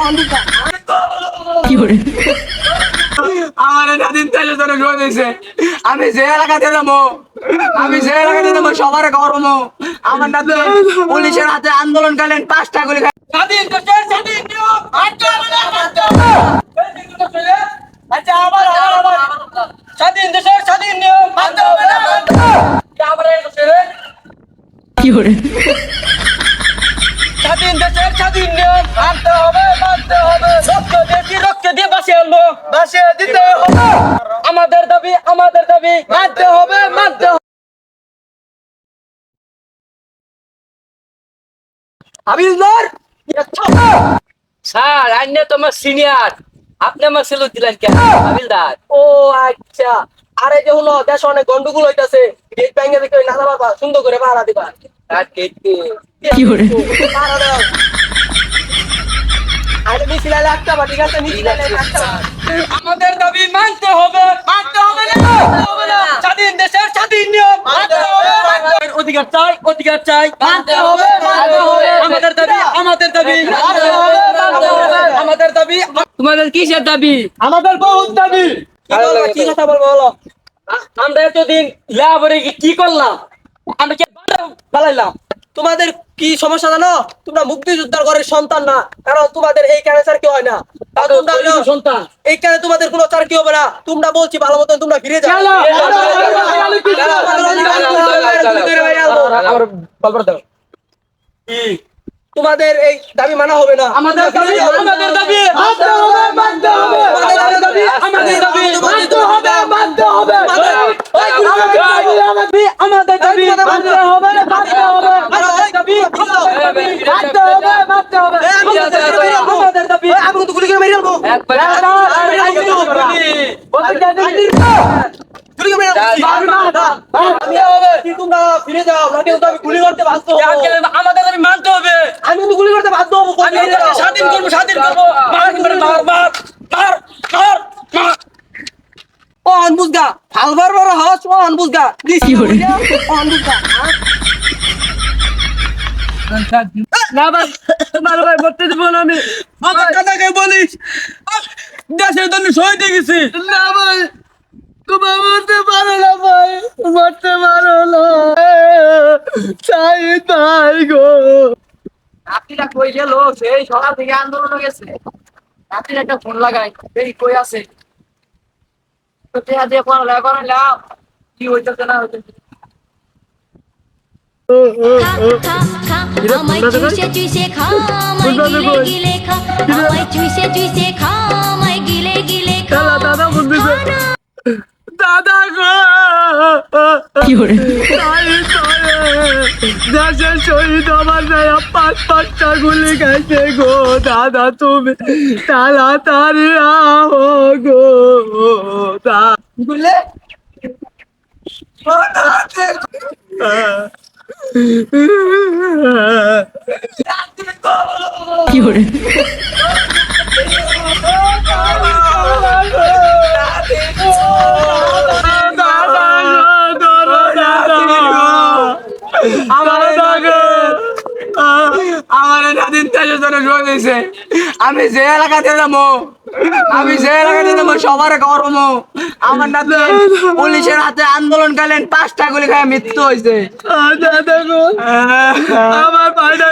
আমি আমি আমার যে এলাকাতে আমি যে এলাকাতে সবার আমার পুলিশের হাতে আন্দোলনকালীন পাঁচটা গুলি স্বাধীন দেশের স্বাধীন আচ্ছা আবার আবার আবার। স্বাধীন দেশের স্বাধীন নিয়ম মানতে হবে না হবে। আবার এই দেশে স্বাধীন দেশের স্বাধীন নিয়ম মানতে হবে মানতে হবে। রক্ত দিয়ে কি রক্ত দিয়ে বাঁচিয়ে আনব? বাঁচিয়ে দিতে হবে। আমাদের দাবি আমাদের দাবি মানতে হবে মানতে হবে। হাবিলদার স্যার আন্য তোমার সিনিয়র আপনি আমার সেলুট দিলেন কেন? হাবিলদার। ও আচ্ছা। আরে যে হলো দেশ অনেক গন্ডগোল হইতাছে। গেট ব্যাঙ্গে দেখে না পারবা সুন্দর করে পাহারা দিবা। আর কে। কি করে? পাহারা দাও আরে মিছিল আলে একটা বা ঠিক আছে মিছিল আলে একটা। আমাদের দাবি মানতে হবে। মানতে হবে না। মানতে হবে না। স্বাধীন দেশের স্বাধীন নিয়ম। মানতে হবে। অধিকার চাই অধিকার চাই। মানতে হবে। আমাদের দাবি আমাদের দাবি আমাদের দাবি তোমাদের কিসের দাবি আমাদের বহুত দাবি কি কথা বলব বলো আমরা এতদিন লেবারে কি করলাম আমরা কি বালাইলাম তোমাদের কি সমস্যা জানো তোমরা মুক্তিযোদ্ধার ঘরের সন্তান না কারণ তোমাদের এই ক্যান্সার কি হয় না তোমরা সন্তান এই কেন তোমাদের কোনো চার কি হবে না তোমরা বলছি ভালো মতন তোমরা ফিরে যাও আমার বলবার দাও তোমাদের এই দাবি মানা হবে না আমাদের দাবি আমাদের দাবি মানতে হবে মানতে হবে আমাদের দাবি আমাদের দাবি মানতে হবে মানতে হবে আমাদের দাবি মানতে হবে মানতে হবে আমাদের দাবি মানতে হবে মানতে হবে আমাদের দাবি আমি কিন্তু গুলি করে মেরে ফেলব গুলি করে ফিরে যাও নাকি আমি গুলি করতে বাধ্য আমাদের দাবি মানতে হবে। আমি কিন্তু গুলি করতে বাধ্য হব আমি এই দেশকে স্বাধীন করব স্বাধীন করব। মার মার মার মার মার মার মার ও আনবুজগা হালবার বড় হস ও আনবুজগা। কি করে না ভাই তোমার ভাই মরতে দেবো না আমি। আমার কথাকে বলিস? দেশের জন্য শহীদ হয়ে গেছি। না ভাই। তোমার মরতে পারো না ভাই মরতে পারো না। চাই তাই গো। রাত্রিটা কই গেল? সেই সকাল থেকে আন্দোলন গেছে রাত্রির একটা ফোন লাগাই। এই কই আছে? তো টেহা দিয়ে পড়ালে করালাম কি হইতেছে না হইতেছে? খা খা খা আমায় চুষে চুষে খা আমায় গিলে গিলে খা আমায় চুষে চুষে খা আমায় গিলে গিলে খা। দাদা বলতেছে দাদা গো। দেশের শহীদ আমার যায় পাঁচ পাঁচটা গুলি গো। দাদা তুমি তাড়াতাড়ি আহো গো। গুলে? কি স্বাধীন দেশের জন্য দিয়েছে আমি যে এলাকাতে যাব আমি যে এলাকাতে যাব সবার গরম আমার নাতি পুলিশের হাতে আন্দোলনকালীন পাঁচটা গুলি খায় মৃত্যু হয়েছে। আমার পায়টা